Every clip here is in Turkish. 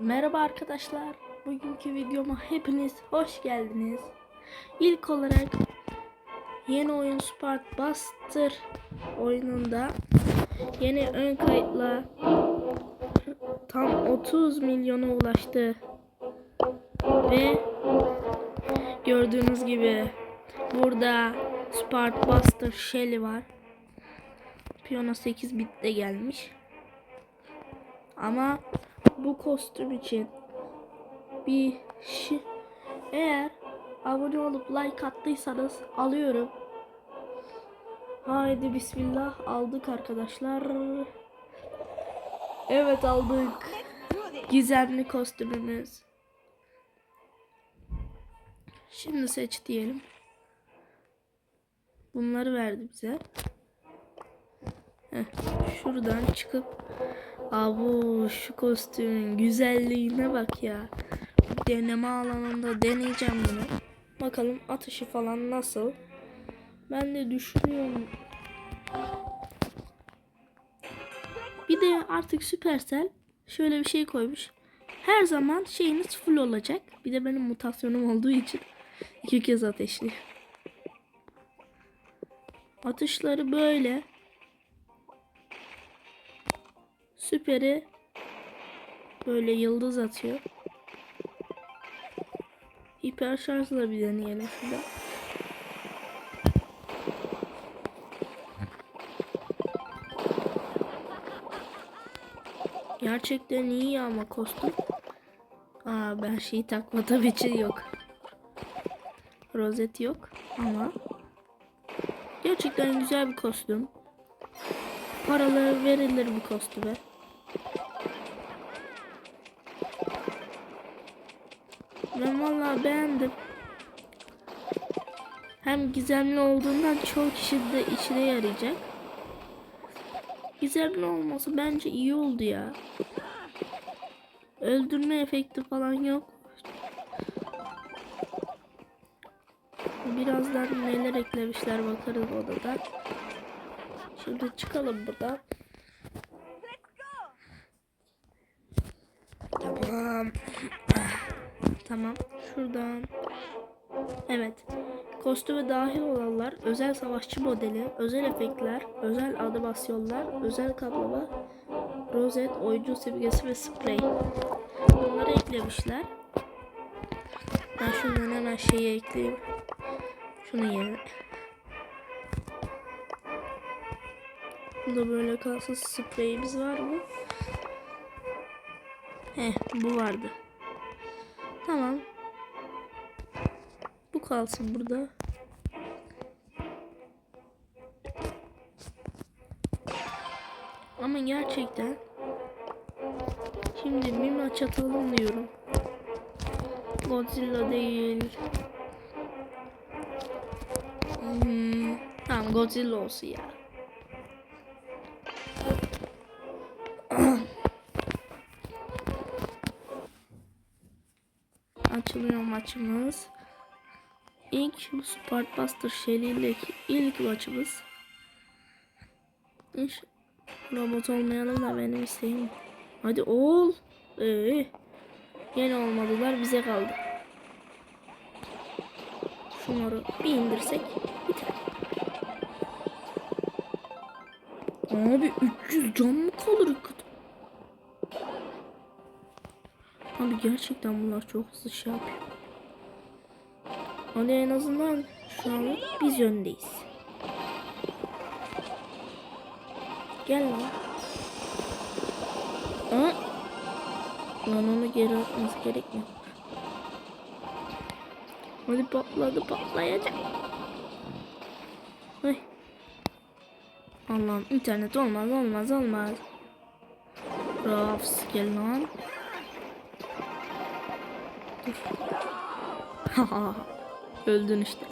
Merhaba arkadaşlar. Bugünkü videoma hepiniz hoş geldiniz. İlk olarak yeni oyun Spart Buster oyununda yeni ön kayıtla tam 30 milyona ulaştı. Ve gördüğünüz gibi burada Spart Buster Shelly var. Piyano 8 bitte gelmiş. Ama bu kostüm için bir şey eğer abone olup like attıysanız alıyorum. Haydi bismillah aldık arkadaşlar. Evet aldık. Gizemli kostümümüz. Şimdi seç diyelim. Bunları verdi bize. Heh, şuradan çıkıp Abu şu kostümün güzelliğine bak ya. Deneme alanında deneyeceğim bunu. Bakalım atışı falan nasıl. Ben de düşünüyorum. Bir de artık Supercell şöyle bir şey koymuş. Her zaman şeyiniz full olacak. Bir de benim mutasyonum olduğu için iki kez ateşli. Atışları böyle. Süperi böyle yıldız atıyor. Hiper şarjla bir deneyelim şurada. Gerçekten iyi ama kostüm. Aa ben şeyi takmadığım için yok. Rozet yok ama gerçekten güzel bir kostüm. Paraları verilir bu kostüme. Ben vallahi beğendim. Hem gizemli olduğundan çoğu kişi de işine yarayacak. Gizemli olması bence iyi oldu ya. Öldürme efekti falan yok. Birazdan neler eklemişler bakarız odada. Şimdi çıkalım buradan. Tamam. Tamam. Şuradan. Evet. Kostüme dahil olanlar, özel savaşçı modeli, özel efektler, özel animasyonlar, özel kaplama, rozet, oyuncu simgesi ve sprey. Bunları eklemişler. Ben şundan hemen şeyi ekleyeyim. Şunu yerine. Burada böyle kalsın spreyimiz var mı? Heh bu vardı. Tamam. Bu kalsın burada. Ama gerçekten şimdi bir maç atalım diyorum. Godzilla değil. Hmm, tamam Godzilla olsun ya. Açılıyor maçımız. İlk Sport Buster ile ilk maçımız. Hiç robot olmayalım da benim isteğim. Hadi ol. Ee, yine olmadılar bize kaldı. Şunları bir indirsek biter. Abi 300 can mı kalır? Abi gerçekten bunlar çok hızlı şey yapıyor. Hadi en azından şu an biz öndeyiz. Gel lan. Aa. Lan onu geri atması gerekmiyor. Hadi patladı patlayacak. Ay. Allah'ım internet olmaz olmaz olmaz. Rafs gel lan. Öldün işte.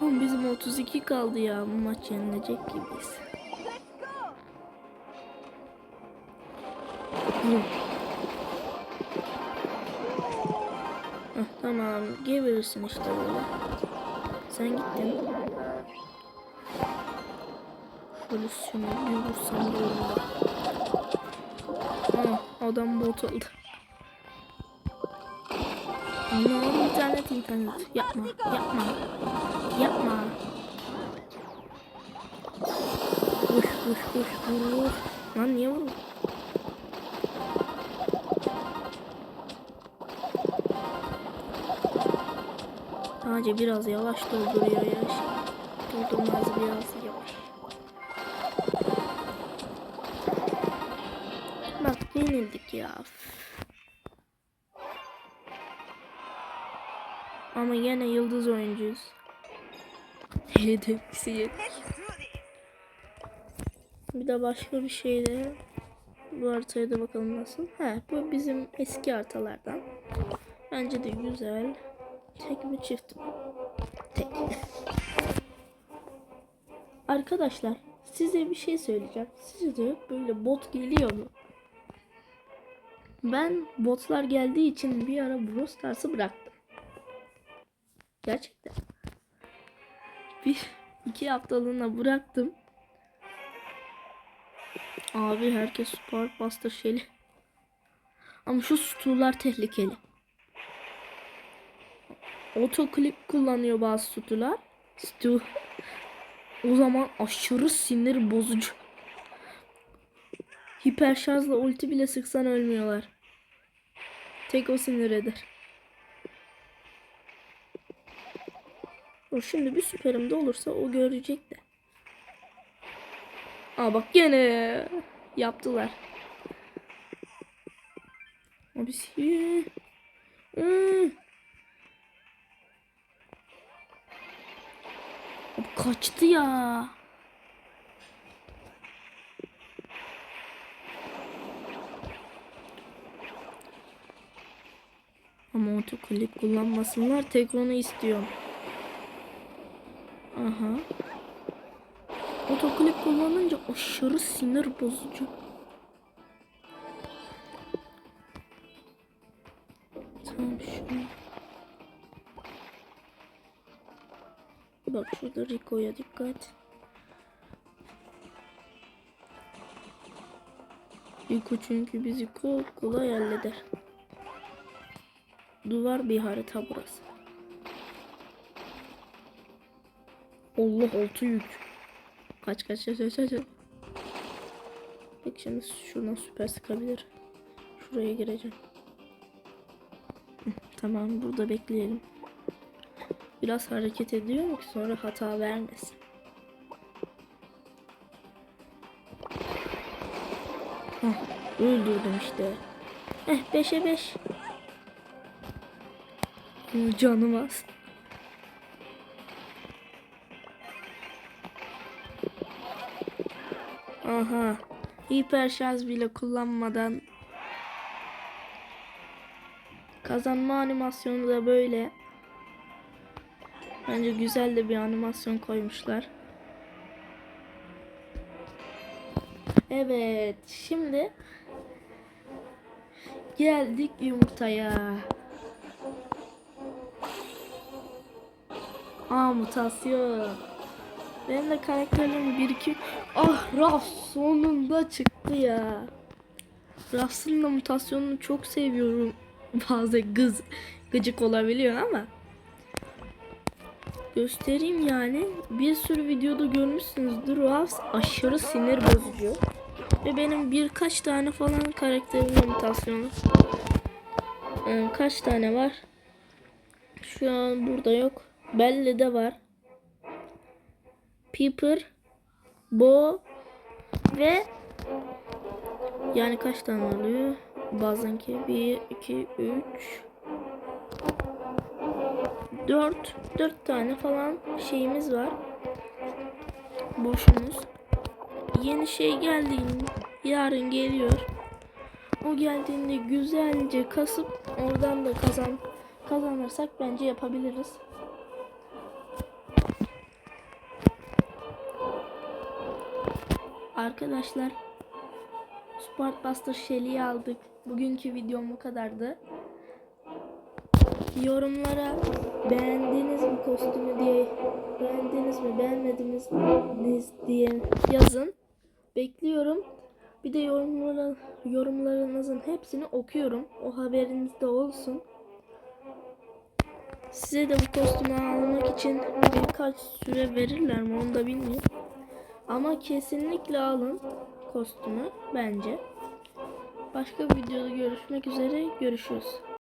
Ama bizim 32 kaldı ya. Bu maç yenilecek gibiyiz. Heh, tamam. Geberirsin işte böyle. Sen gittin. Şöyle şunu bir vursam da. Aa, adam bot oldu. İnternet internet. Yapma yapma. Yapma. Vur vur vur vur vur. Lan? Sadece biraz yavaş dolduruyor ya. Doldurmaz biraz yavaş. Bak yenildik ya. Ama yine yıldız oyuncuyuz. Yedik. Bir de başka bir şey de bu haritaya da bakalım nasıl. He bu bizim eski haritalardan. Bence de güzel. Tek mi çift mi? Tek. Arkadaşlar size bir şey söyleyeceğim. Sizce de böyle bot geliyor mu? Ben botlar geldiği için bir ara Brawl Stars'ı bıraktım. Gerçekten. Bir iki haftalığına bıraktım. Abi herkes Spark Buster şeyli. Ama şu stular tehlikeli. Otoklik kullanıyor bazı stular. Stu. O zaman aşırı sinir bozucu. Hiper şarjla ulti bile sıksan ölmüyorlar. Tek o sinir eder. O şimdi bir süperimde olursa o görecek de. Aa bak gene yaptılar. Abi Hmm. Kaçtı ya. Ama otoklik kullanmasınlar. Tek onu istiyorum. Aha. Otoklik kullanınca aşırı sinir bozucu. Tamam şunu. Bak şurada Rico'ya dikkat. Rico çünkü bizi kol kolay halleder. Duvar bir harita burası. Allah altı yük. Kaç kaç kaç kaç kaç. Peki şimdi şuradan süper sıkabilir. Şuraya gireceğim. Tamam burada bekleyelim. Biraz hareket ediyor ki sonra hata vermesin. Hah, öldürdüm işte. Eh 5'e 5. Canım az. Aha. Hiper şarj bile kullanmadan kazanma animasyonu da böyle. Bence güzel de bir animasyon koymuşlar. Evet, şimdi geldik yumurtaya. Aa mutasyon. Benim de karakterim 1 2 Ah Raf sonunda çıktı ya. Raf'ın da mutasyonunu çok seviyorum. Bazı gız gıcık olabiliyor ama göstereyim yani. Bir sürü videoda görmüşsünüzdür. Raf aşırı sinir bozucu. Ve benim birkaç tane falan karakterimin mutasyonu. Ee, kaç tane var? Şu an burada yok. Belle'de var. Piper, Bo ve yani kaç tane oluyor? Bazenki 1, 2, 3 4 4 tane falan şeyimiz var. Boşumuz. Yeni şey geldiğinde yarın geliyor. O geldiğinde güzelce kasıp oradan da kazan kazanırsak bence yapabiliriz. Arkadaşlar Sport Buster Shelly'i aldık. Bugünkü videom bu kadardı. Yorumlara beğendiniz mi kostümü diye beğendiniz mi beğenmediniz mi diye yazın. Bekliyorum. Bir de yorumlara, yorumlarınızın hepsini okuyorum. O haberinizde olsun. Size de bu kostümü almak için birkaç süre verirler mi onu da bilmiyorum. Ama kesinlikle alın kostümü bence. Başka bir videoda görüşmek üzere. Görüşürüz.